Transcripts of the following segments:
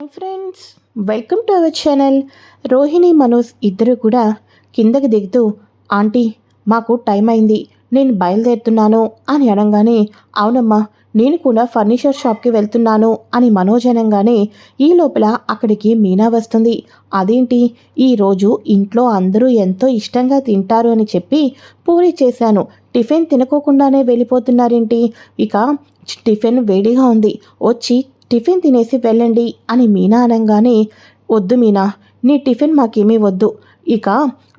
Friends welcome to our channel. Rohini Manoj ఇద్దరు కూడా కిందకి దిగుతూ ఆంటీ మాకు టైం అయింది. నేను బయలుదేరుతున్నాను అని అనగానే అవునమ్మా నేను కూడా ఫర్నిచర్ షాప్కి వెళ్తున్నాను అని మనోజ్ అనగానే ఈ లోపల అక్కడికి మీనా వస్తుంది. అదేంటి? ఈరోజు ఇంట్లో అందరూ ఎంతో ఇష్టంగా తింటారు అని చెప్పి పూరి చేశాను. టిఫిన్ తినకోకుండానే వెళ్ళిపోతున్నారేంటి? ఇక టిఫిన్ వేడిగా ఉంది. వచ్చి టిఫిన్ తినేసి వెళ్ళండి అని మీనా అనగానే వద్దు మీనా నీ టిఫిన్ మాకేమీ వద్దు. ఇక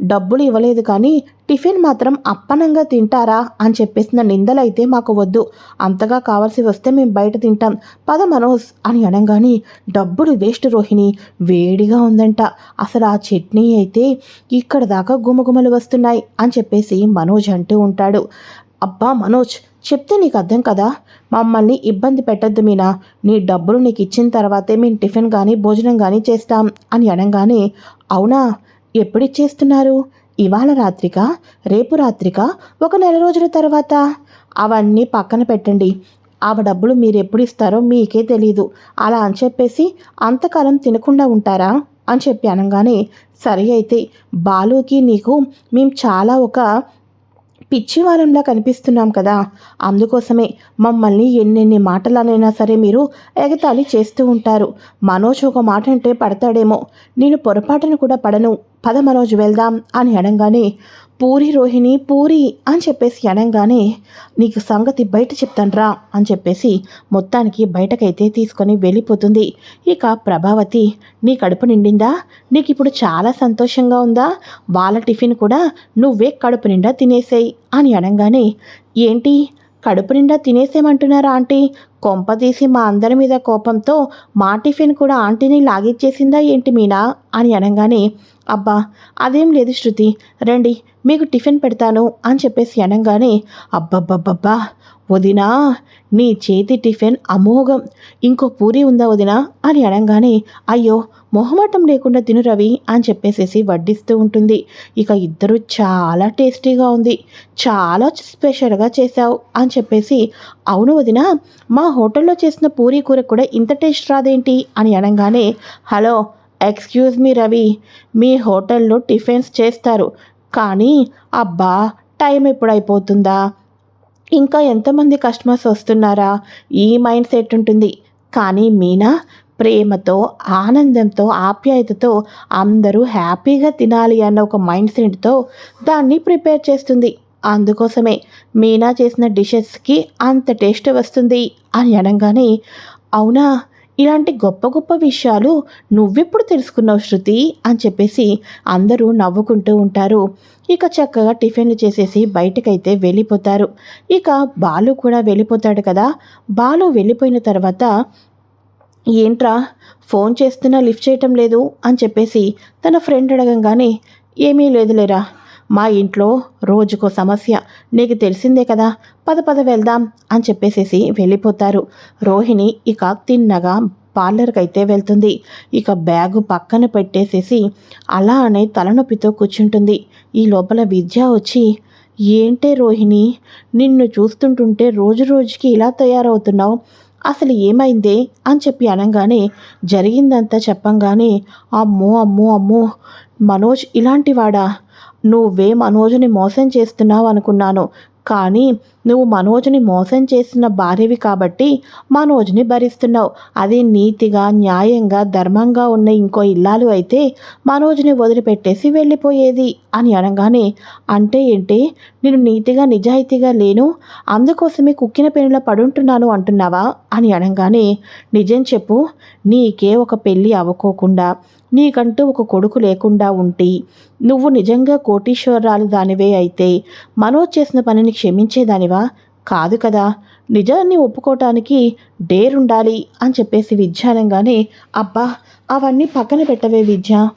డబ్బులు ఇవ్వలేదు కానీ టిఫిన్ మాత్రం అప్పనంగా తింటారా? అని చెప్పేసిన నిందలైతే మాకు వద్దు. అంతగా కావాల్సి వస్తే మేము బయట తింటాం. పద మనోజ్ అని అనగానే డబ్బులు వేస్ట్ రోహిణి వేడిగా ఉందంట. అసలు ఆ చట్నీ అయితే ఇక్కడ దాకా గుమగుమలు వస్తున్నాయి అని చెప్పేసి మనోజ్ అంటూ ఉంటాడు. అబ్బా మనోజ్ చెప్తే నీకు అర్థం కదా? మమ్మల్ని ఇబ్బంది పెట్టద్దు మీనా. నీ డబ్బులు నీకు ఇచ్చిన తర్వాతే మేము టిఫిన్ కానీ భోజనం కానీ చేస్తాం అని అనగానే అవునా? ఎప్పుడు ఇచ్చేస్తున్నారు? ఇవాళ రాత్రిక? రేపు రాత్రిక? ఒక నెల రోజుల తర్వాత? అవన్నీ పక్కన పెట్టండి. ఆ డబ్బులు మీరు ఎప్పుడు ఇస్తారో మీకే తెలీదు. అలా అని చెప్పేసి అంతకాలం తినకుండా ఉంటారా? అని చెప్పి అనగానే సరే అయితే బాలుకి నీకు మేము చాలా ఒక పిచ్చివారంలా కనిపిస్తున్నాం కదా. అందుకోసమే మమ్మల్ని ఎన్నెన్ని మాటలనైనా సరే మీరు ఎగతాళి చేస్తూ ఉంటారు. మనోజ్ ఒక మాట అంటే పడతాడేమో. నేను పొరపాటును కూడా పడను. పద మనోజ్ వెళ్దాం అని అనగానే పూరి రోహిణి పూరి అని చెప్పేసి అనగానే నీకు సంగతి బయట చెప్తాన్రా అని చెప్పేసి మొత్తానికి బయటకైతే తీసుకొని వెళ్ళిపోతుంది. ఇక ప్రభావతి నీ కడుపు నిండిందా? నీకు ఇప్పుడు చాలా సంతోషంగా ఉందా? వాళ్ళ టిఫిన్ కూడా నువ్వే కడుపు నిండా తినేసేయి అని అనగానే ఏంటి? కడుపు నిండా తినేసేమంటున్నారా ఆంటీ? కొంప తీసి మా అందరి మీద కోపంతో మా టిఫిన్ కూడా ఆంటీని లాగిచ్చేసిందా ఏంటి మీనా? అని అనగానే అబ్బా అదేం లేదు శృతి. రండి మీకు టిఫిన్ పెడతాను అని చెప్పేసి అనగానే అబ్బబ్బబ్బబ్బా వదినా నీ చేతి టిఫిన్ అమోఘం. ఇంకో పూరి ఉందా వదినా? అని అనగానే అయ్యో మొహమాటం లేకుండా తిను రవి అని చెప్పేసేసి వడ్డిస్తూ ఉంటుంది. ఇక ఇద్దరు చాలా టేస్టీగా ఉంది. చాలా స్పెషల్గా చేశావు అని చెప్పేసి అవును వదిన మా హోటల్లో చేసిన పూరీ కూర కూడా ఇంత టేస్ట్ రాదేంటి? అని అనగానే హలో ఎక్స్క్యూజ్ మీ రవి మీ హోటల్లో టిఫిన్స్ చేస్తారు. కానీ అబ్బా టైం ఎప్పుడైపోతుందా? ఇంకా ఎంతమంది కస్టమర్స్ వస్తున్నారా? ఈ మైండ్ సెట్ ఉంటుంది. కానీ మీనా ప్రేమతో ఆనందంతో ఆప్యాయతతో అందరూ హ్యాపీగా తినాలి అన్న ఒక మైండ్ సెట్తో దాన్ని ప్రిపేర్ చేస్తుంది. అందుకోసమే మీనా చేసిన డిషెస్కి అంత టేస్ట్ వస్తుంది అని అనగానే అవునా? ఇలాంటి గొప్ప గొప్ప విషయాలు నువ్వెప్పుడు తెలుసుకున్నావు శృతి అని చెప్పేసి అందరూ నవ్వుకుంటూ ఉంటారు. ఇక చక్కగా టిఫిన్లు చేసేసి బయటకైతే వెళ్ళిపోతారు. ఇక బాలు కూడా వెళ్ళిపోతాడు కదా. బాలు వెళ్ళిపోయిన తర్వాత ఏంట్రా ఫోన్ చేస్తున్నా లిఫ్ట్ చేయటం లేదు అని చెప్పేసి తన ఫ్రెండ్ అడగంగానే ఏమీ లేదులేరా మా ఇంట్లో రోజుకో సమస్య. నీకు తెలిసిందే కదా. పద పద వెళ్దాం అని చెప్పేసేసి వెళ్ళిపోతారు. రోహిణి ఇక తిన్నగా పార్లర్కి అయితే వెళ్తుంది. ఇక బ్యాగు పక్కన పెట్టేసేసి అలా అనే తలనొప్పితో కూర్చుంటుంది. ఈ లోపల విద్య వచ్చి ఏంటే రోహిణి నిన్ను చూస్తుంటుంటే రోజు రోజుకి ఇలా తయారవుతున్నావు? అసలు ఏమైందే? అని చెప్పి అనగానే జరిగిందంతా చెప్పంగానే అమ్మో అమ్మో అమ్మో మనోజ్ ఇలాంటివాడా? నువ్వే మనోజ్ని మోసం చేస్తున్నావు అనుకున్నాను. కానీ నువ్వు మనోజ్ని మోసం చేసిన భార్యవి కాబట్టి మనోజ్ని భరిస్తున్నావు. అది నీతిగా న్యాయంగా ధర్మంగా ఉన్న ఇంకో ఇల్లాలు అయితే మనోజ్ని వదిలిపెట్టేసి వెళ్ళిపోయేది అని అనగానే అంటే ఏంటి నేను నీతిగా నిజాయితీగా లేను. అందుకోసమే కుక్కిన పెనులో పడుంటున్నాను అంటున్నావా? అని అనగానే నిజం చెప్పు నీకే ఒక పెళ్ళి అవ్వకోకుండా నీకంటూ ఒక కొడుకు లేకుండా ఉంటి నువ్వు నిజంగా కోటీశ్వరాలు దానివే అయితే మనోజ్ చేసిన పనిని క్షమించేదానివా? కాదు కదా. నిజాన్ని ఒప్పుకోవటానికి డేరుండాలి అని చెప్పేసి విద్యానంగానే అబ్బా అవన్నీ పక్కన పెట్టవే విద్య.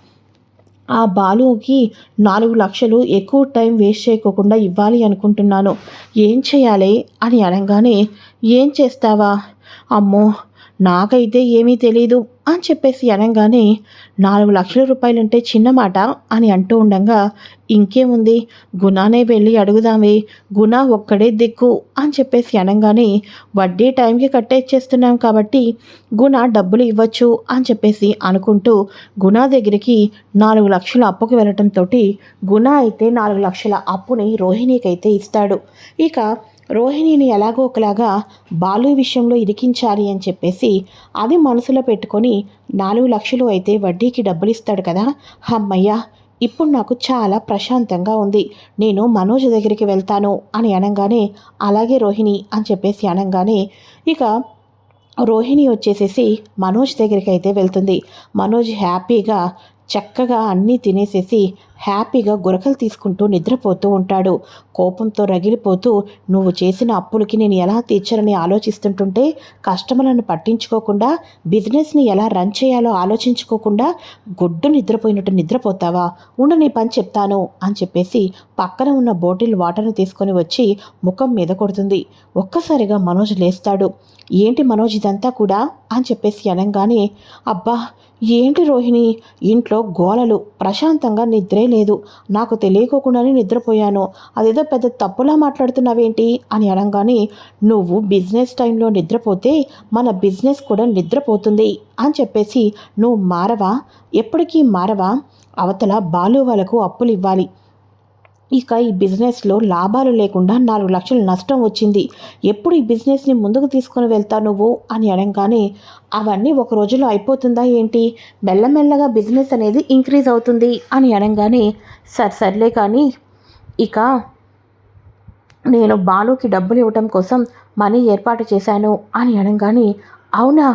ఆ బాలుకి నాలుగు లక్షలు ఎక్కువ టైం వేస్ట్ చేయకోకుండా ఇవ్వాలి అనుకుంటున్నాను. ఏం చేయాలి అని అనగానే ఏం చేస్తావా? అమ్మో నాకైతే ఏమీ తెలీదు. అని చెప్పేసి అనగానే నాలుగు లక్షల రూపాయలుంటే చిన్న మాట అని అంటూ ఉండగా ఇంకేముంది? గుణానే వెళ్ళి అడుగుదామే. గుణ ఒక్కడే దిక్కు అని చెప్పేసి అనగానే వడ్డీ టైంకి కట్టేచ్చేస్తున్నాం కాబట్టి గుణ డబ్బులు ఇవ్వచ్చు అని చెప్పేసి అనుకుంటూ గుణ దగ్గరికి నాలుగు లక్షల అప్పుకి వెళ్ళటంతో గుణ అయితే నాలుగు లక్షల అప్పుని రోహిణికైతే ఇస్తాడు. ఇక రోహిణిని ఎలాగో ఒకలాగా బాలు విషయంలో ఇరికించాలి అని చెప్పేసి అది మనసులో పెట్టుకొని నాలుగు లక్షలు అయితే వడ్డీకి డబ్బులు ఇస్తాడు కదా. అమ్మయ్య ఇప్పుడు నాకు చాలా ప్రశాంతంగా ఉంది. నేను మనోజ్ దగ్గరికి వెళ్తాను అని అనగానే అలాగే రోహిణి అని చెప్పేసి అనగానే ఇక రోహిణి వచ్చేసేసి మనోజ్ దగ్గరికి అయితే వెళ్తుంది. మనోజ్ హ్యాపీగా చక్కగా అన్నీ తినేసేసి హ్యాపీగా గురకలు తీసుకుంటూ నిద్రపోతూ ఉంటాడు. కోపంతో రగిలిపోతూ నువ్వు చేసిన అప్పులకి నేను ఎలా తీర్చాలని ఆలోచిస్తుంటుంటే కస్టమర్లను పట్టించుకోకుండా బిజినెస్ని ఎలా రన్ చేయాలో ఆలోచించుకోకుండా గుడ్డు నిద్రపోయినట్టు నిద్రపోతావా? ఉండు నీ పని చెప్తాను అని చెప్పేసి పక్కన ఉన్న బాటిల్ వాటర్ని తీసుకొని వచ్చి ముఖం మీద కొడుతుంది. ఒక్కసారిగా మనోజ్ లేస్తాడు. ఏంటి మనోజ్ ఇదంతా కూడా? అని చెప్పేసి అనగానే అబ్బా ఏంటి రోహిణి? ఇంట్లో గోలలు ప్రశాంతంగా నిద్రే లేదు. నాకు తెలియకోకుండానే నిద్రపోయాను. అదేదో పెద్ద తప్పులా మాట్లాడుతున్నావేంటి? అని అనగానే నువ్వు బిజినెస్ టైంలో నిద్రపోతే మన బిజినెస్ కూడా నిద్రపోతుంది అని చెప్పేసి నువ్వు మారవా? ఎప్పటికీ మారవా? అవతల బాలు వాళ్ళకు అప్పులు ఇవ్వాలి ఇక ఈ బిజినెస్లో లాభాలు లేకుండా నాలుగు లక్షలు నష్టం వచ్చింది. ఎప్పుడు ఈ బిజినెస్ని ముందుకు తీసుకొని వెళ్తా నువ్వు? అని అనగానే అవన్నీ ఒక రోజులో అయిపోతుందా ఏంటి? మెల్లమెల్లగా బిజినెస్ అనేది ఇంక్రీజ్ అవుతుంది అని అనగానే సర్ సర్లే కానీ ఇక నేను బాలుకి డబ్బులు ఇవ్వటం కోసం మనీ ఏర్పాటు చేశాను అని అనగానే అవునా?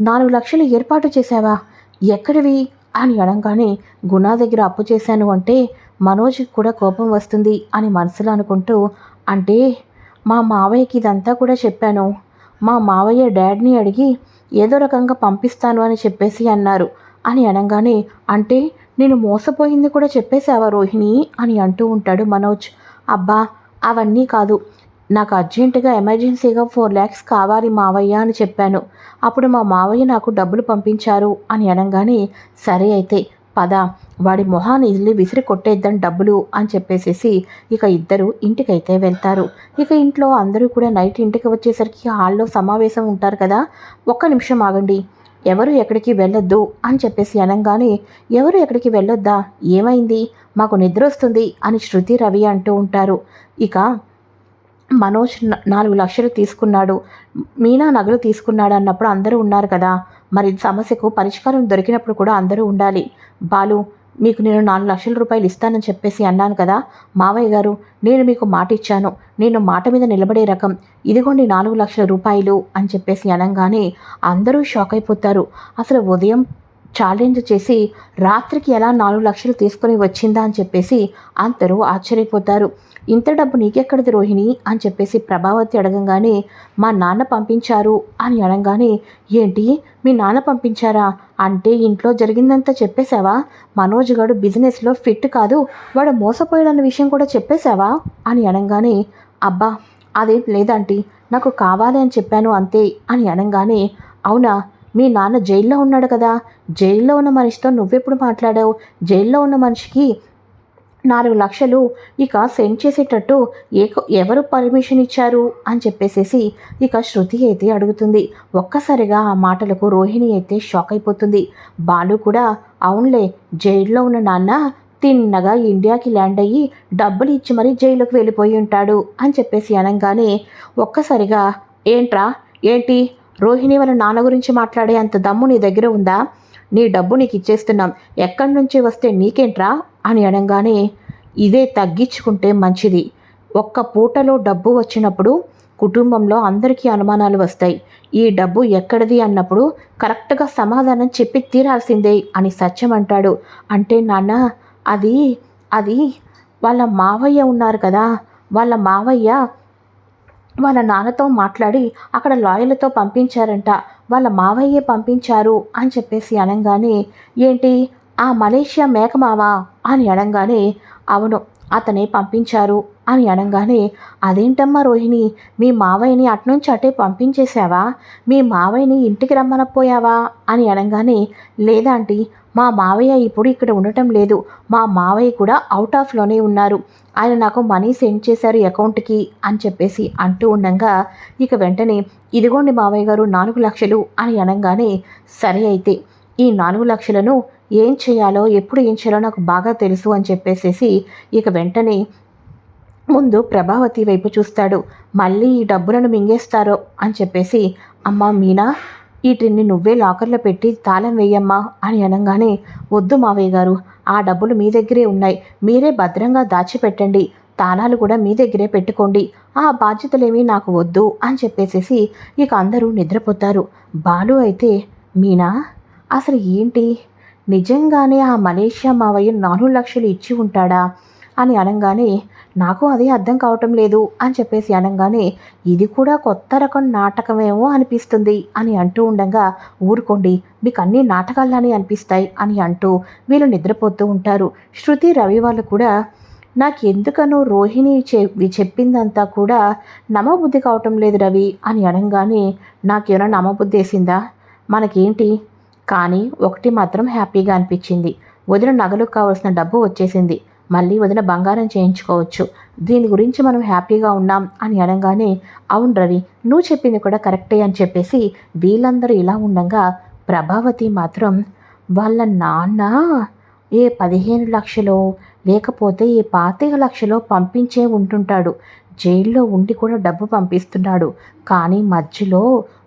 నాలుగు లక్షలు ఏర్పాటు చేశావా? ఎక్కడివి? అని అనగానే గుణా దగ్గర అప్పు చేశాను అంటే మనోజ్కి కూడా కోపం వస్తుంది అని మనసులో అనుకుంటూ అంటే మా మావయ్యకి ఇదంతా కూడా చెప్పాను. మా మావయ్య డాడీని అడిగి ఏదో రకంగా పంపిస్తాను అని చెప్పేసి అన్నారు. అని అనగానే అంటే నేను మోసపోయింది కూడా చెప్పేశావా రోహిణి? అని అంటూ ఉంటాడు మనోజ్. అబ్బా అవన్నీ కాదు. నాకు అర్జెంటుగా ఎమర్జెన్సీగా ఫోర్ ల్యాక్స్ కావాలి మావయ్య అని చెప్పాను. అప్పుడు మా మావయ్య నాకు డబ్బులు పంపించారు అని అనగానే సరే అయితే పద. వాడి మొహాన్ని ఇల్లి విసిరి కొట్టేద్దాం డబ్బులు అని చెప్పేసేసి ఇక ఇద్దరు ఇంటికైతే వెళ్తారు. ఇక ఇంట్లో అందరూ కూడా నైట్ ఇంటికి వచ్చేసరికి హాల్లో సమావేశం ఉంటారు కదా ఒక్క నిమిషం ఆగండి. ఎవరు ఎక్కడికి వెళ్ళొద్దు అని చెప్పేసి అనగానే ఎవరు ఎక్కడికి వెళ్ళొద్దా? ఏమైంది? మాకు నిద్ర వస్తుంది అని శృతి రవి అంటూ ఉంటారు. ఇక మనోజ్ నాలుగు లక్షలు తీసుకున్నాడు. మీనా నగలు తీసుకున్నాడు అన్నప్పుడు అందరూ ఉన్నారు కదా. మరి సమస్యకు పరిష్కారం దొరికినప్పుడు కూడా అందరూ ఉండాలి. బాలు మీకు నేను నాలుగు లక్షల రూపాయలు ఇస్తానని చెప్పేసి అన్నాను కదా. మావయ్య గారు నేను మీకు మాట ఇచ్చాను. నేను మాట మీద నిలబడే రకం. ఇదిగోండి నాలుగు లక్షల రూపాయలు అని చెప్పేసి అనగానే అందరూ షాక్ అయిపోతారు. అసలు ఉదయం ఛాలెంజ్ చేసి రాత్రికి ఎలా నాలుగు లక్షలు తీసుకొని వచ్చిందా అని చెప్పేసి అందరూ ఆశ్చర్యపోతారు. ఇంత డబ్బు నీకెక్కడిది రోహిణి? అని చెప్పేసి ప్రభావతి అడగంగానే మా నాన్న పంపించారు అని అనగానే ఏంటి? మీ నాన్న పంపించారా? అంటే ఇంట్లో జరిగిందంతా చెప్పేశావా? మనోజ్ గడు బిజినెస్లో ఫిట్ కాదు వాడు మోసపోయాడన్న విషయం కూడా చెప్పేశావా? అని అనగానే అబ్బా అదేం లేదంటీ నాకు కావాలి అని చెప్పాను అంతే అని అనగానే అవునా? మీ నాన్న జైల్లో ఉన్నాడు కదా. జైల్లో ఉన్న మనిషితో నువ్వెప్పుడు మాట్లాడావు? జైల్లో ఉన్న మనిషికి నాలుగు లక్షలు ఇక సెండ్ చేసేటట్టు ఏ ఎవరు పర్మిషన్ ఇచ్చారు? అని చెప్పేసేసి ఇక శృతి అయితే అడుగుతుంది. ఒక్కసారిగా ఆ మాటలకు రోహిణి అయితే షాక్ అయిపోతుంది. బాలు కూడా అవునులే జైల్లో ఉన్న నాన్న తిన్నగా ఇండియాకి ల్యాండ్ అయ్యి డబ్బులు ఇచ్చి మరీ జైలుకు వెళ్ళిపోయి ఉంటాడు అని చెప్పేసి అనగానే ఒక్కసారిగా ఏంట్రా? ఏంటి? రోహిణి వాళ్ళ నాన్న గురించి మాట్లాడే అంత దమ్ము నీ దగ్గర ఉందా? నీ డబ్బు నీకు ఇచ్చేస్తున్నాం. ఎక్కడి నుంచి వస్తే నీకేంట్రా? అని అనగానే ఇదే తగ్గించుకుంటే మంచిది. ఒక్క పూటలో డబ్బు వచ్చినప్పుడు కుటుంబంలో అందరికీ అనుమానాలు వస్తాయి. ఈ డబ్బు ఎక్కడిది అన్నప్పుడు కరెక్ట్గా సమాధానం చెప్పి తీరాల్సిందే అని సత్యం అంటాడు. అంటే నాన్న అది అది వాళ్ళ మావయ్య ఉన్నారు కదా. వాళ్ళ మావయ్య వాళ్ళ నాన్నతో మాట్లాడి అక్కడ లాయర్లతో పంపించారంట. వాళ్ళ మావయ్యే పంపించారు అని చెప్పేసి అనగానే ఏంటి? ఆ మలేషియా మేకమావా? అని అనగానే అవును అతనే పంపించారు. అని అనగానే అదేంటమ్మా రోహిణి మీ మావయ్యని అట్నుంచి అటే పంపించేశావా? మీ మావయ్యని ఇంటికి రమ్మనపోయావా అని అనగానే లేదా ఆంటీ మా మావయ్య ఇప్పుడు ఇక్కడ ఉండటం లేదు. మా మావయ్య కూడా అవుట్ ఆఫ్లోనే ఉన్నారు. ఆయన నాకు మనీ సెండ్ చేశారు అకౌంట్కి అని చెప్పేసి అంటూ ఉండగా ఇక వెంటనే ఇదిగోండి మావయ్య గారు నాలుగు లక్షలు అని అనగానే సరే అయితే ఈ నాలుగు లక్షలను ఏం చేయాలో ఎప్పుడు ఏం చేయాలో నాకు బాగా తెలుసు అని చెప్పేసేసి ఇక వెంటనే ముందు ప్రభావతి వైపు చూస్తాడు. మళ్ళీ ఈ డబ్బులను మింగేస్తారో అని చెప్పేసి అమ్మ మీనా వీటిని నువ్వే లాకర్లో పెట్టి తాళం వేయమ్మా అని అనగానే వద్దు మావయ్య గారు ఆ డబ్బులు మీ దగ్గరే ఉన్నాయి. మీరే భద్రంగా దాచిపెట్టండి. తాళాలు కూడా మీ దగ్గరే పెట్టుకోండి. ఆ బాధ్యతలేమీ నాకు వద్దు అని చెప్పేసేసి ఇక అందరూ నిద్రపోతారు. బాలు అయితే మీనా అసలు ఏంటి? నిజంగానే ఆ మలేషియా మావయ్య నాలుగు లక్షలు ఇచ్చి ఉంటాడా? అని అనగానే నాకు అదే అర్థం కావటం లేదు అని చెప్పేసి అనగానే ఇది కూడా కొత్త రకం నాటకమేమో అనిపిస్తుంది అని అంటూ ఉండగా ఊరుకోండి మీకు అన్ని నాటకాలని అనిపిస్తాయి అని అంటూ వీళ్ళు నిద్రపోతూ ఉంటారు. శృతి రవి వాళ్ళు కూడా నాకు ఎందుకనో రోహిణి చె చెప్పిందంతా కూడా నమ్మబుద్ధి కావటం లేదు రవి అని అనగానే నాకేమైనా నమ్మబుద్ధి వేసిందా? మనకేంటి? కానీ ఒకటి మాత్రం హ్యాపీగా అనిపించింది. వదిన నగలకు కావాల్సిన డబ్బు వచ్చేసింది. మళ్ళీ వదిన బంగారం చేయించుకోవచ్చు. దీని గురించి మనం హ్యాపీగా ఉన్నాం అని అనగానే అవును రవి నువ్వు చెప్పింది కూడా కరెక్టే అని చెప్పేసి వీళ్ళందరూ ఇలా ఉండగా ప్రభావతి మాత్రం వాళ్ళ నాన్న ఏ పదిహేను లక్షలో లేకపోతే ఏ పాతిక లక్షలో పంపించే ఉంటుంటాడు. జైల్లో ఉండి కూడా డబ్బు పంపిస్తున్నాడు. కానీ మధ్యలో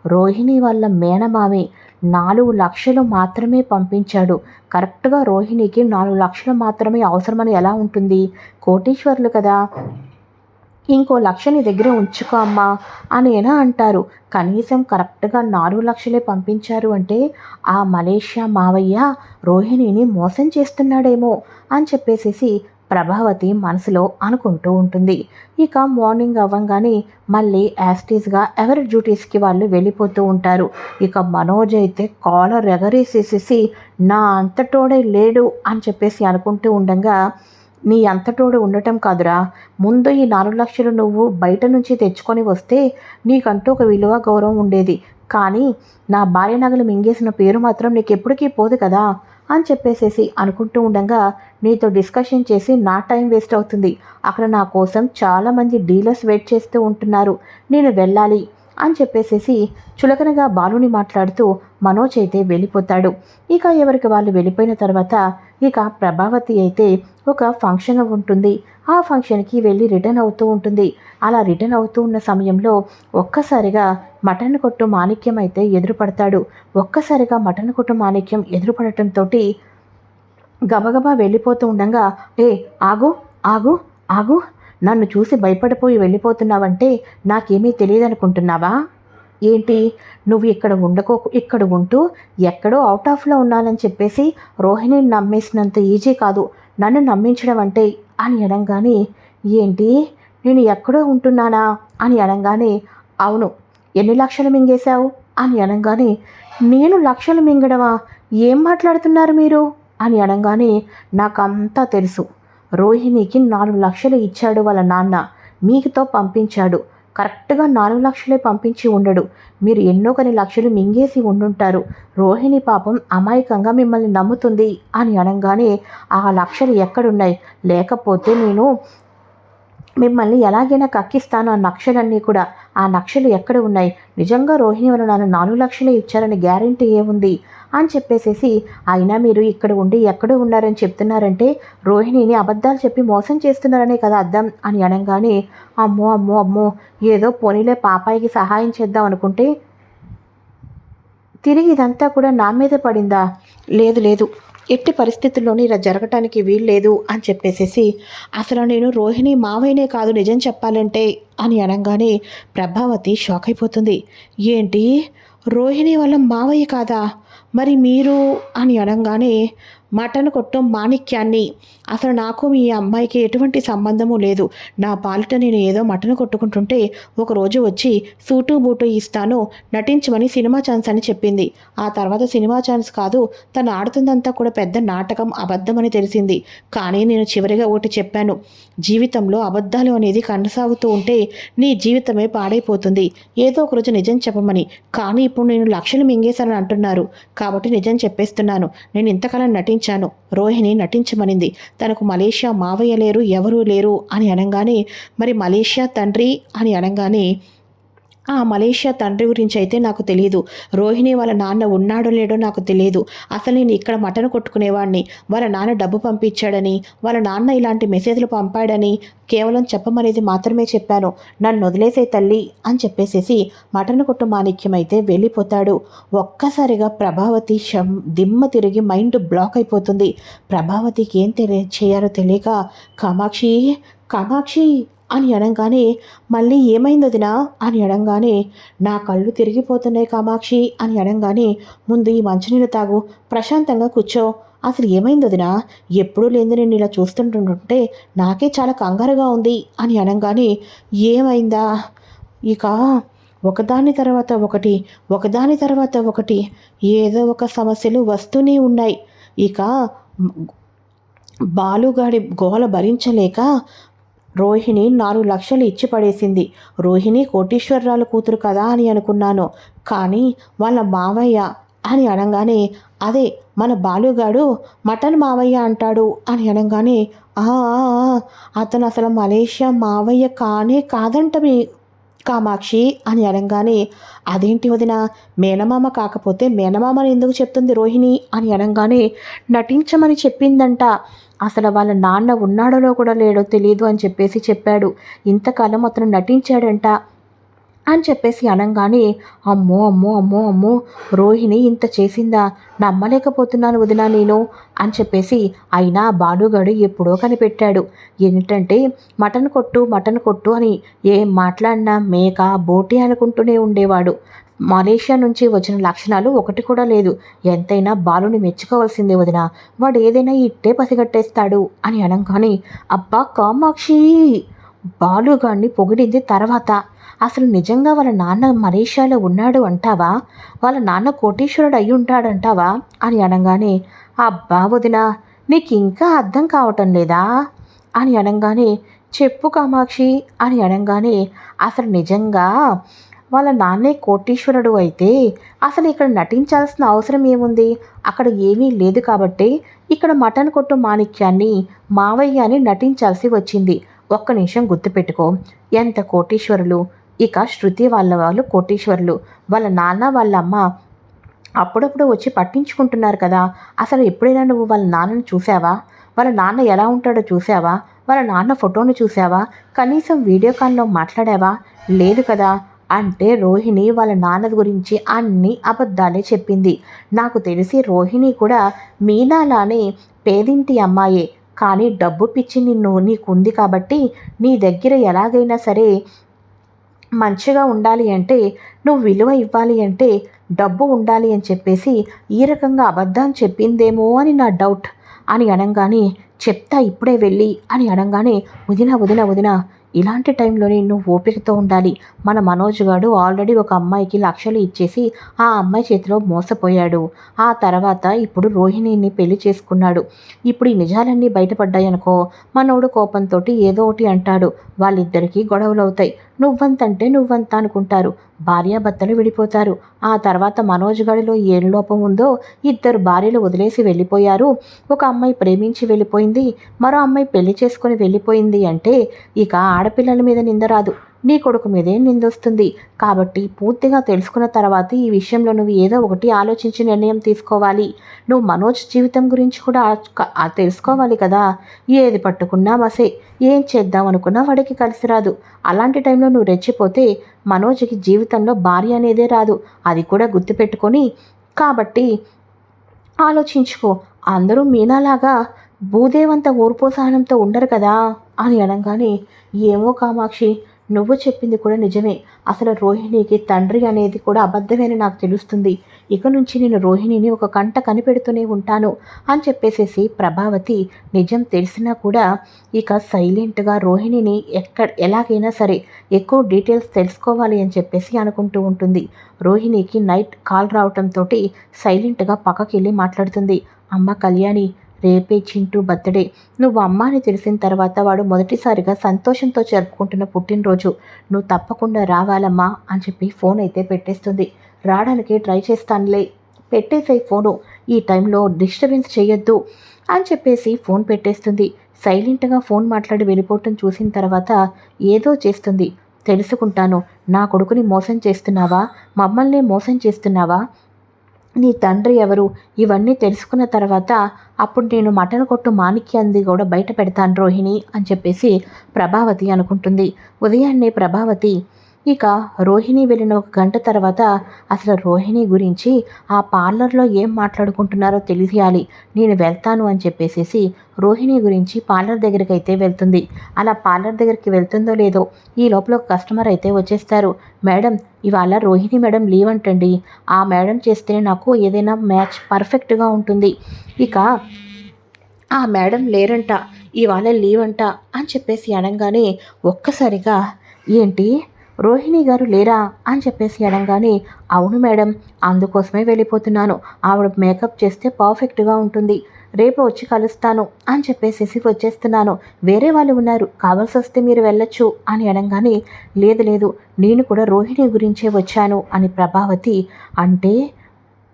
రోహిణి వాళ్ళ మేనమామి నాలుగు లక్షలు మాత్రమే పంపించాడు. కరెక్ట్గా రోహిణికి నాలుగు లక్షలు మాత్రమే అవసరమని ఎలా ఉంటుంది? కోటీశ్వర్లు కదా. ఇంకో లక్ష నీ దగ్గర ఉంచుకో అమ్మా అని ఎలా అంటారు? కనీసం కరెక్ట్గా నాలుగు లక్షలే పంపించారు అంటే ఆ మలేషియా మావయ్య రోహిణిని మోసం చేస్తున్నాడేమో అని చెప్పేసేసి ప్రభావతి మనసులో అనుకుంటూ ఉంటుంది. ఇక మార్నింగ్ అవ్వగానే మళ్ళీ యాస్టీస్గా ఎవరి డ్యూటీస్కి వాళ్ళు వెళ్ళిపోతూ ఉంటారు. ఇక మనోజ్ అయితే కాలర్ ఎగరేసేసేసి నా అంతటోడే లేడు అని చెప్పేసి అనుకుంటూ ఉండగా నీ అంతటోడు ఉండటం కాదురా. ముందు ఈ నాలుగు లక్షలు నువ్వు బయట నుంచి తెచ్చుకొని వస్తే నీకంటూ ఒక విలువ గౌరవం ఉండేది. కానీ నా భార్య నగలు మింగేసిన పేరు మాత్రం నీకు ఎప్పటికీ పోదు కదా. అని చెప్పేసేసి అనుకుంటూ ఉండగా నీతో డిస్కషన్ చేసి నా టైం వేస్ట్ అవుతుంది. అక్కడ నా కోసం చాలామంది డీలర్స్ వెయిట్ చేస్తూ ఉంటున్నారు. నేను వెళ్ళాలి అని చెప్పేసేసి చులకనగా బాలుని మాట్లాడుతూ మనోజ్ అయితే వెళ్ళిపోతాడు. ఇక ఎవరికి వాళ్ళు వెళ్ళిపోయిన తర్వాత ఇక ప్రభావతి అయితే ఒక ఫంక్షన్ ఉంటుంది. ఆ ఫంక్షన్కి వెళ్ళి రిటర్న్ అవుతూ ఉంటుంది. అలా రిటర్న్ అవుతూ ఉన్న సమయంలో ఒక్కసారిగా మటన్ కొట్టు మాణిక్యం అయితే ఎదురుపడతాడు. ఒక్కసారిగా మటన్ కొట్టు మాణిక్యం ఎదురుపడటంతో గబగబా వెళ్ళిపోతూ ఉండగా ఏ ఆగు ఆగు ఆగు. నన్ను చూసి భయపడిపోయి వెళ్ళిపోతున్నావంటే నాకేమీ తెలియదనుకుంటున్నావా? ఏంటి? నువ్వు ఇక్కడ ఉండకో ఇక్కడ ఉంటూ ఎక్కడో అవుట్ ఆఫ్లో ఉన్నానని చెప్పేసి రోహిణిని నమ్మేసినంత ఈజీ కాదు. నన్ను నమ్మించడం అంటే అని అనగానే ఏంటి? నేను ఎక్కడో ఉంటున్నానా? అని అనగానే అవును. ఎన్ని లక్షలు మింగేశావు? అని అనగానే నేను లక్షలు మింగడమా? ఏం మాట్లాడుతున్నారు మీరు? అని అనగానే నాకంతా తెలుసు. రోహిణికి నాలుగు లక్షలు ఇచ్చాడు వాళ్ళ నాన్న. మీకుతో పంపించాడు. కరెక్ట్గా నాలుగు లక్షలే పంపించి ఉండడు. మీరు ఎన్నో కొన్ని లక్షలు మింగేసి ఉండుంటారు. రోహిణి పాపం అమాయకంగా మిమ్మల్ని నమ్ముతుంది అని అనగానే ఆ లక్షలు ఎక్కడున్నాయి? లేకపోతే నేను మిమ్మల్ని ఎలాగైనా కక్కిస్తాను ఆ నక్షలన్నీ కూడా. ఆ నక్షలు ఎక్కడ ఉన్నాయి? నిజంగా రోహిణి వల్ల నన్ను నాలుగు లక్షలే ఇచ్చారని గ్యారంటీ ఏముంది? అని చెప్పేసేసి అయినా మీరు ఇక్కడ ఉండి ఎక్కడ ఉన్నారని చెప్తున్నారంటే రోహిణిని అబద్ధాలు చెప్పి మోసం చేస్తున్నారనే కదా అర్థం అని అనగానే అమ్మో అమ్మో అమ్మో ఏదో పోనీలే పాపాయికి సహాయం చేద్దాం అనుకుంటే తిరిగి ఇదంతా కూడా నా మీద పడిందా? లేదు లేదు. ఎట్టి పరిస్థితుల్లోనూ ఇలా జరగటానికి వీల్లేదు అని చెప్పేసేసి అసలు నేను రోహిణి మావయ్యనే కాదు నిజం చెప్పాలంటే అని అనగానే ప్రభావతి షాక్ అయిపోతుంది. ఏంటి? రోహిణి వల్ల మావయ్య కాదా? మరి మీరు అని అనగానే మటన్ కొట్టం మాణిక్యాన్ని. అసలు నాకు మీ అమ్మాయికి ఎటువంటి సంబంధము లేదు. నా పాలిట నేను ఏదో మటన్ కొట్టుకుంటుంటే ఒకరోజు వచ్చి సూటు బూటు ఇస్తాను నటించమని సినిమా ఛాన్స్ అని చెప్పింది. ఆ తర్వాత సినిమా ఛాన్స్ కాదు తను ఆడుతుందంతా కూడా పెద్ద నాటకం అబద్ధమని తెలిసింది. కానీ నేను చివరిగా ఒకటి చెప్పాను. జీవితంలో అబద్ధాలు అనేది కనసాగుతూ ఉంటే నీ జీవితమే పాడైపోతుంది. ఏదో ఒక రోజు నిజం చెప్పమని. కానీ ఇప్పుడు నేను లక్షలు మింగేశానని అంటున్నారు. కాబట్టి నిజం చెప్పేస్తున్నాను. నేను ఇంతకాలం నటించాను రోహిణి నటించమనింది. తనకు మలేషియా మావయ్య లేరు ఎవరూ లేరు అని అనగానే మరి మలేషియా తండ్రి అని అనగానే ఆ మలేషియా తండ్రి గురించి అయితే నాకు తెలియదు రోహిణి వాళ్ళ నాన్న ఉన్నాడో లేడో నాకు తెలియదు అసలు నేను ఇక్కడ మటన్ కొట్టుకునేవాడిని. వాళ్ళ నాన్న డబ్బు పంపించాడని వాళ్ళ నాన్న ఇలాంటి మెసేజ్లు పంపాడని కేవలం చెప్పమనేది మాత్రమే చెప్పాను. నన్ను వదిలేసే తల్లి అని చెప్పేసేసి మటన్ కొట్టు మాణిక్యం అయితే వెళ్ళిపోతాడు. ఒక్కసారిగా ప్రభావతి శం దిమ్మ తిరిగి మైండ్ బ్లాక్ అయిపోతుంది. ప్రభావతికి ఏం తెలియ చేయాలో తెలియక కామాక్షి కామాక్షి! అని అనగానే మళ్ళీ ఏమైంది వదినా? అని అనగానే నా కళ్ళు తిరిగిపోతున్నాయి కామాక్షి అని అనగానే ముందు ఈ మంచినీళ్ళు తాగు ప్రశాంతంగా కూర్చో. అసలు ఏమైంది వదినా? ఎప్పుడూ లేని నేను ఇలా చూస్తుంటుంటే నాకే చాలా కంగారుగా ఉంది అని అనగానే ఏమైందా? ఇక ఒకదాని తర్వాత ఒకటి ఒకదాని తర్వాత ఒకటి ఏదో ఒక సమస్యలు వస్తూనే ఉన్నాయి. ఇక బాలుగాడి గోల భరించలేక రోహిణి నాలుగు లక్షలు ఇచ్చి పడేసింది. రోహిణి కోటీశ్వరరాలు కూతురు కదా అని అనుకున్నాను. కానీ వాళ్ళ మావయ్య అని అనగానే అదే మన బాలుగాడు మటన్ మావయ్య అంటాడు అని అనగానే ఆ, ఆ, అతను అసలు మలేషియా మావయ్య కానే కాదంట మీ కామాక్షి అని అనగానే అదేంటి వదిన? మేనమామ కాకపోతే మేనమామని ఎందుకు చెప్తుంది రోహిణి? అని అనగానే నటించమని చెప్పిందంట. అసలు వాళ్ళ నాన్న ఉన్నాడో కూడా లేడో తెలియదు అని చెప్పేసి చెప్పాడు. ఇంతకాలం అతను నటించాడంట. అని చెప్పేసి అనగానే అమ్మో అమ్మో అమ్మో అమ్మో రోహిణి ఇంత చేసిందా? నమ్మలేకపోతున్నాను వదినా నేను అని చెప్పేసి అయినా బాలుగాడు ఎప్పుడో కనిపెట్టాడు. ఏంటంటే మటన్ కొట్టు మటన్ కొట్టు అని ఏం మాట్లాడినా మేక బోటి అనుకుంటూనే ఉండేవాడు. మలేషియా నుంచి వచ్చిన లక్షణాలు ఒకటి కూడా లేదు. ఎంతైనా బాలుని మెచ్చుకోవాల్సిందే వదిన. వాడు ఏదైనా ఇట్టే పసిగట్టేస్తాడు అని అనగానే అబ్బా కామాక్షి! బాలుగాడిని పొగిడింది తర్వాత. అసలు నిజంగా వాళ్ళ నాన్న మలేషియాలో ఉన్నాడు అంటావా? వాళ్ళ నాన్న కోటీశ్వరుడు అయి ఉంటాడంటావా? అని అనగానే అబ్బా వదిన నీకు ఇంకా అర్థం కావటం లేదా? అని అనగానే చెప్పు కామాక్షి అని అనగానే అసలు నిజంగా వాళ్ళ నాన్నే కోటీశ్వరుడు అయితే అసలు ఇక్కడ నటించాల్సిన అవసరం ఏముంది? అక్కడ ఏమీ లేదు కాబట్టి ఇక్కడ మటన్ కొట్టు మాణిక్యాన్ని మావయ్య అని నటించాల్సి వచ్చింది. ఒక్క నిమిషం గుర్తుపెట్టుకో. ఎంత కోటీశ్వరులు? ఇక శృతి వాళ్ళ వాళ్ళు కోటీశ్వరులు. వాళ్ళ నాన్న వాళ్ళ అమ్మ అప్పుడప్పుడు వచ్చి పట్టించుకుంటున్నారు కదా. అసలు ఎప్పుడైనా నువ్వు వాళ్ళ నాన్నను చూసావా? వాళ్ళ నాన్న ఎలా ఉంటాడో చూసావా? వాళ్ళ నాన్న ఫోటోను చూసావా? కనీసం వీడియో కాల్లో మాట్లాడావా? లేదు కదా. అంటే రోహిణి వాళ్ళ నాన్న గురించి అన్ని అబద్ధాలే చెప్పింది. నాకు తెలిసి రోహిణి కూడా మీనాలానే పేదింటి అమ్మాయే. కానీ డబ్బు పిచ్చి నిన్ను నీకుంది కాబట్టి నీ దగ్గర ఎలాగైనా సరే మంచిగా ఉండాలి అంటే నువ్వు విలువ ఇవ్వాలి అంటే డబ్బు ఉండాలి అని చెప్పేసి ఈ రకంగా అబద్ధం చెప్పిందేమో అని నా డౌట్ అని అనగానే చెప్తా ఇప్పుడే వెళ్ళి అని అనగానే వదిన వదిన వదిన ఇలాంటి టైంలోనే నువ్వు ఓపికతో ఉండాలి. మన మనోజ్ గాడు ఆల్రెడీ ఒక అమ్మాయికి లక్షలు ఇచ్చేసి ఆ అమ్మాయి చేతిలో మోసపోయాడు. ఆ తర్వాత ఇప్పుడు రోహిణిని పెళ్ళి చేసుకున్నాడు. ఇప్పుడు ఈ నిజాలన్నీ బయటపడ్డాయనుకో మనోడు కోపంతో ఏదో ఒకటి అంటాడు. వాళ్ళిద్దరికీ గొడవలు అవుతాయి నువ్వంతంటే నువ్వంత అనుకుంటారు. భార్యాభర్తలు విడిపోతారు. ఆ తర్వాత మనోజ్ గడిలో ఏం లోపం ఉందో ఇద్దరు భార్యలు వదిలేసి వెళ్ళిపోయారు. ఒక అమ్మాయి ప్రేమించి వెళ్ళిపోయింది. మరో అమ్మాయి పెళ్ళి చేసుకుని వెళ్ళిపోయింది అంటే ఇక ఆడపిల్లల మీద నిందరాదు నీ కొడుకు మీదే నిందొస్తుంది. కాబట్టి పూర్తిగా తెలుసుకున్న తర్వాత ఈ విషయంలో నువ్వు ఏదో ఒకటి ఆలోచించి నిర్ణయం తీసుకోవాలి. నువ్వు మనోజ్ జీవితం గురించి కూడా తెలుసుకోవాలి కదా. ఏది పట్టుకున్నా మసే ఏం చేద్దాం అనుకున్నా వాడికి కలిసి రాదు. అలాంటి టైంలో నువ్వు రెచ్చిపోతే మనోజ్కి జీవితంలో భార్య అనేదే రాదు. అది కూడా గుర్తుపెట్టుకొని. కాబట్టి ఆలోచించుకో. అందరూ మీనాలాగా భూదేవంత ఓర్పోసహనంతో ఉండరు కదా అని అనగానే ఏమో కామాక్షి నువ్వు చెప్పింది కూడా నిజమే. అసలు రోహిణికి తండ్రి అనేది కూడా అబద్ధమేని నాకు తెలుస్తుంది. ఇక నుంచి నేను రోహిణిని ఒక కంట కనిపెడుతూనే ఉంటాను అని చెప్పేసేసి ప్రభావతి నిజం తెలిసినా కూడా ఇక సైలెంట్గా రోహిణిని ఎక్కడ ఎలాగైనా సరే ఎక్కువ డీటెయిల్స్ తెలుసుకోవాలి అని చెప్పేసి అనుకుంటూ ఉంటుంది. రోహిణికి నైట్ కాల్ రావటంతో సైలెంట్గా పక్కకి వెళ్ళి మాట్లాడుతుంది. అమ్మ కళ్యాణి రేపే చింటూ బర్త్డే. నువ్వు అమ్మ అని తెలిసిన తర్వాత వాడు మొదటిసారిగా సంతోషంతో జరుపుకుంటున్న పుట్టినరోజు. నువ్వు తప్పకుండా రావాలమ్మా అని చెప్పి ఫోన్ అయితే పెట్టేస్తుంది. రావడానికి ట్రై చేస్తానులే. పెట్టేసే ఫోను. ఈ టైంలో డిస్టర్బెన్స్ చేయొద్దు అని చెప్పేసి ఫోన్ పెట్టేస్తుంది. సైలెంట్గా ఫోన్ మాట్లాడి వెళ్ళిపోవటం చూసిన తర్వాత ఏదో చేస్తుంది. తెలుసుకుంటాను. నా కొడుకుని మోసం చేస్తున్నావా? మమ్మల్ని మోసం చేస్తున్నావా? నీ తండ్రి ఎవరు? ఇవన్నీ తెలుసుకున్న తర్వాత అప్పుడు నేను మటన్ కొట్టు మాణిక్యంది కూడా బయట పెడతాను రోహిణి అని చెప్పేసి ప్రభావతి అనుకుంటుంది. ఉదయాన్నే ప్రభావతి ఇక రోహిణి వెళ్ళిన ఒక గంట తర్వాత అసలు రోహిణి గురించి ఆ పార్లర్లో ఏం మాట్లాడుకుంటున్నారో తెలియాలి. నేను వెళ్తాను అని చెప్పేసేసి రోహిణి గురించి పార్లర్ దగ్గరికి అయితే వెళ్తుంది. అలా పార్లర్ దగ్గరికి వెళ్తుందో లేదో ఈ లోపల ఒక కస్టమర్ అయితే వచ్చేస్తారు. మేడం ఇవాళ రోహిణి మేడం లీవ్ అంటండి. ఆ మేడం చేస్తేనే నాకు ఏదైనా మ్యాచ్ పర్ఫెక్ట్గా ఉంటుంది. ఇక ఆ మేడం లేరంట. ఇవాళ లీవ్ అంట అని చెప్పేసి అనగానే ఒక్కసారిగా ఏంటి? రోహిణి గారు లేరా అని చెప్పేసి అడగానే అవును మేడం అందుకోసమే వెళ్ళిపోతున్నాను. ఆవిడ మేకప్ చేస్తే పర్ఫెక్ట్గా ఉంటుంది. రేపు వచ్చి కలుస్తాను అని చెప్పేసి వచ్చేస్తున్నాను. వేరే వాళ్ళు ఉన్నారు. కావాల్సి వస్తే మీరు వెళ్ళొచ్చు అని అనగానే లేదు లేదు. నేను కూడా రోహిణి గురించే వచ్చాను అని ప్రభావతి అంటే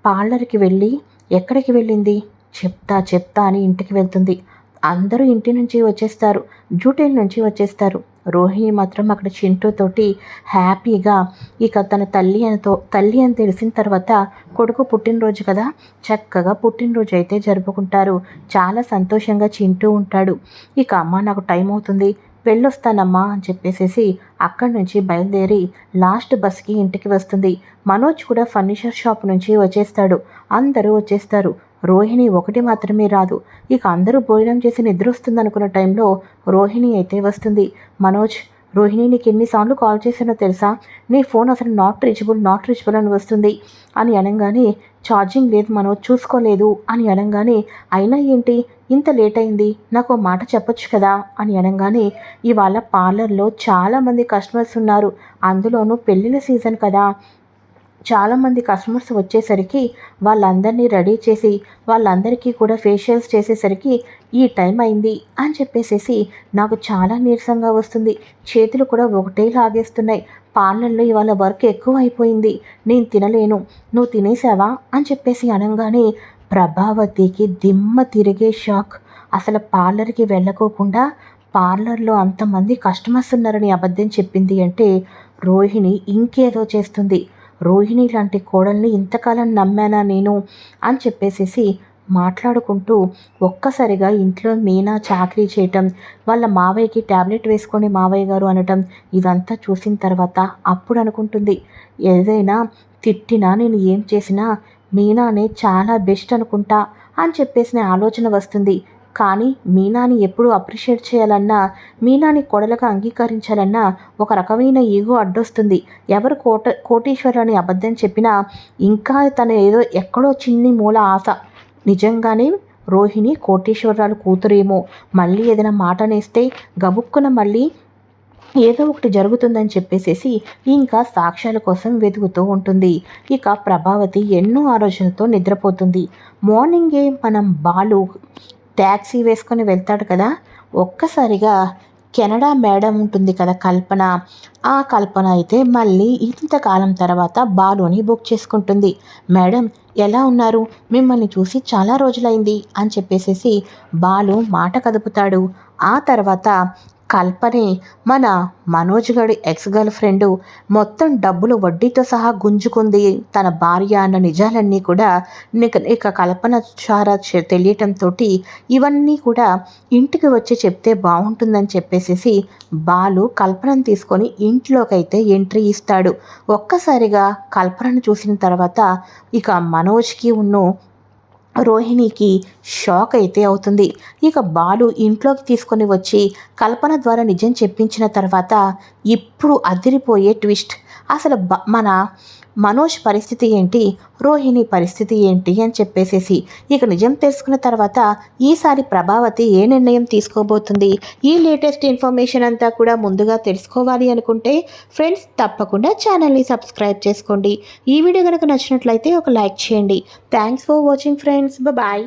పార్లర్కి వెళ్ళి ఎక్కడికి వెళ్ళింది? చెప్తా చెప్తా అని ఇంటికి వెళ్తుంది. అందరూ ఇంటి నుంచి వచ్చేస్తారు జూటైల్ నుంచి వచ్చేస్తారు. రోహిణి మాత్రం అక్కడ చింటూతోటి హ్యాపీగా ఇక తన తల్లి అనితో తల్లి అని తెలిసిన తర్వాత కొడుకు పుట్టినరోజు కదా చక్కగా పుట్టినరోజు అయితే జరుపుకుంటారు. చాలా సంతోషంగా చింటూ ఉంటాడు. ఇక అమ్మ నాకు టైం అవుతుంది వెళ్ళొస్తానమ్మా అని చెప్పేసేసి అక్కడి నుంచి బయలుదేరి లాస్ట్ బస్కి ఇంటికి వస్తుంది. మనోజ్ కూడా ఫర్నిచర్ షాప్ నుంచి వచ్చేస్తాడు. అందరూ వచ్చేస్తారు. రోహిణి ఒకటి మాత్రమే రాదు. ఇక అందరూ భోజనం చేసి నిద్ర వస్తుంది అనుకున్న టైంలో రోహిణి అయితే వస్తుంది. మనోజ్ రోహిణి నీకు ఎన్నిసార్లు కాల్ చేశానో తెలుసా? నీ ఫోన్ అసలు నాట్ రీచబుల్ నాట్ రీచబుల్ అని వస్తుంది. అని అనగానే ఛార్జింగ్ లేదు మనోజ్ చూసుకోలేదు. అని అనగానే అయినా ఏంటి? ఇంత లేట్ అయింది. నాకు మాట చెప్పొచ్చు కదా? అని అనగానే ఇవాళ పార్లర్లో చాలామంది కస్టమర్స్ ఉన్నారు. అందులోనూ పెళ్ళిళ్ళ సీజన్ కదా. చాలామంది కస్టమర్స్ వచ్చేసరికి వాళ్ళందరినీ రెడీ చేసి వాళ్ళందరికీ కూడా ఫేషియల్స్ చేసేసరికి ఈ టైం అయింది అని చెప్పేసేసి నాకు చాలా నీరసంగా వస్తుంది. చేతులు కూడా ఒకటే లాగేస్తున్నాయి. పార్లర్లో ఇవాళ వర్క్ ఎక్కువ అయిపోయింది నేను తినలేను. నువ్వు తినేసావా? అని చెప్పేసి అనగానే ప్రభావతికి దిమ్మ తిరిగే షాక్ అసలు పార్లర్కి వెళ్ళకోకుండా పార్లర్లో అంతమంది కస్టమర్స్ ఉన్నారని అబద్ధం చెప్పింది అంటే రోహిణి ఇంకేదో చేస్తుంది. రోహిణి లాంటి కోడల్ని ఇంతకాలం నమ్మానా నేను? అని చెప్పేసేసి మాట్లాడుకుంటూ ఒక్కసారిగా ఇంట్లో మీనా చాకరీ చేయటం వాళ్ళ మావయ్యకి ట్యాబ్లెట్ వేసుకొని మావయ్య గారు అనటం ఇదంతా చూసిన తర్వాత అప్పుడు అనుకుంటుంది ఏదైనా తిట్టినా నేను ఏం చేసినా మీనానే చాలా బెస్ట్ అనుకుంటా అని చెప్పేసిన ఆలోచన వస్తుంది. కానీ మీనాని ఎప్పుడు అప్రిషియేట్ చేయాలన్నా మీనాని కొడలుగా అంగీకరించాలన్నా ఒక రకమైన ఈగో అడ్డొస్తుంది. ఎవరు కోట కోటీశ్వరు అబద్ధం చెప్పినా ఇంకా తన ఏదో ఎక్కడో చిన్ని మూల ఆశ. నిజంగానే రోహిణి కోటీశ్వరరాలు కూతురేమో. మళ్ళీ ఏదైనా మాట నేస్తే గబుక్కున మళ్ళీ ఏదో ఒకటి జరుగుతుందని చెప్పేసేసి ఇంకా సాక్ష్యాల కోసం వెతుకుతూ ఉంటుంది. ఇక ప్రభావతి ఎన్నో ఆలోచనలతో నిద్రపోతుంది. మార్నింగే మనం బాలు ట్యాక్సీ వేసుకొని వెళ్తాడు కదా ఒక్కసారిగా కెనడా మేడం ఉంటుంది కదా కల్పన. ఆ కల్పన అయితే మళ్ళీ ఇంతకాలం తర్వాత బాలుని బుక్ చేసుకుంటుంది. మేడం ఎలా ఉన్నారు? మిమ్మల్ని చూసి చాలా రోజులైంది అని చెప్పేసేసి బాలు మాట కదుపుతాడు. ఆ తర్వాత కల్పనే మన మనోజ్ గడి ఎక్స్ గర్ల్ ఫ్రెండ్ మొత్తం డబ్బులు వడ్డీతో సహా గుంజుకుంది. తన భార్య అన్న నిజాలన్నీ కూడా ఇక కల్పన చారా తెలియటంతో ఇవన్నీ కూడా ఇంటికి వచ్చి చెప్తే బాగుంటుందని చెప్పేసేసి బాలు కల్పనను తీసుకొని ఇంట్లోకైతే ఎంట్రీ ఇస్తాడు. ఒక్కసారిగా కల్పనను చూసిన తర్వాత ఇక మనోజ్కి ఉన్ను రోహిణికి షాక్ అయితే అవుతుంది. ఇక బాలు ఇంట్లోకి తీసుకొని వచ్చి కల్పన ద్వారా నిజం చెప్పించిన తర్వాత ఇప్పుడు అదిరిపోయే ట్విస్ట్. అసలు మన మనోజ్ పరిస్థితి ఏంటి? రోహిణి పరిస్థితి ఏంటి? అని చెప్పేసేసి ఇక నిజం తెలుసుకున్న తర్వాత ఈసారి ప్రభావతి ఏ నిర్ణయం తీసుకోబోతుంది? ఈ లేటెస్ట్ ఇన్ఫర్మేషన్ అంతా కూడా ముందుగా తెలుసుకోవాలి అనుకుంటే ఫ్రెండ్స్ తప్పకుండా ఛానల్ని సబ్స్క్రైబ్ చేసుకోండి. ఈ వీడియో కనుక నచ్చినట్లయితే ఒక లైక్ చేయండి. Thanks for watching friends. Bye.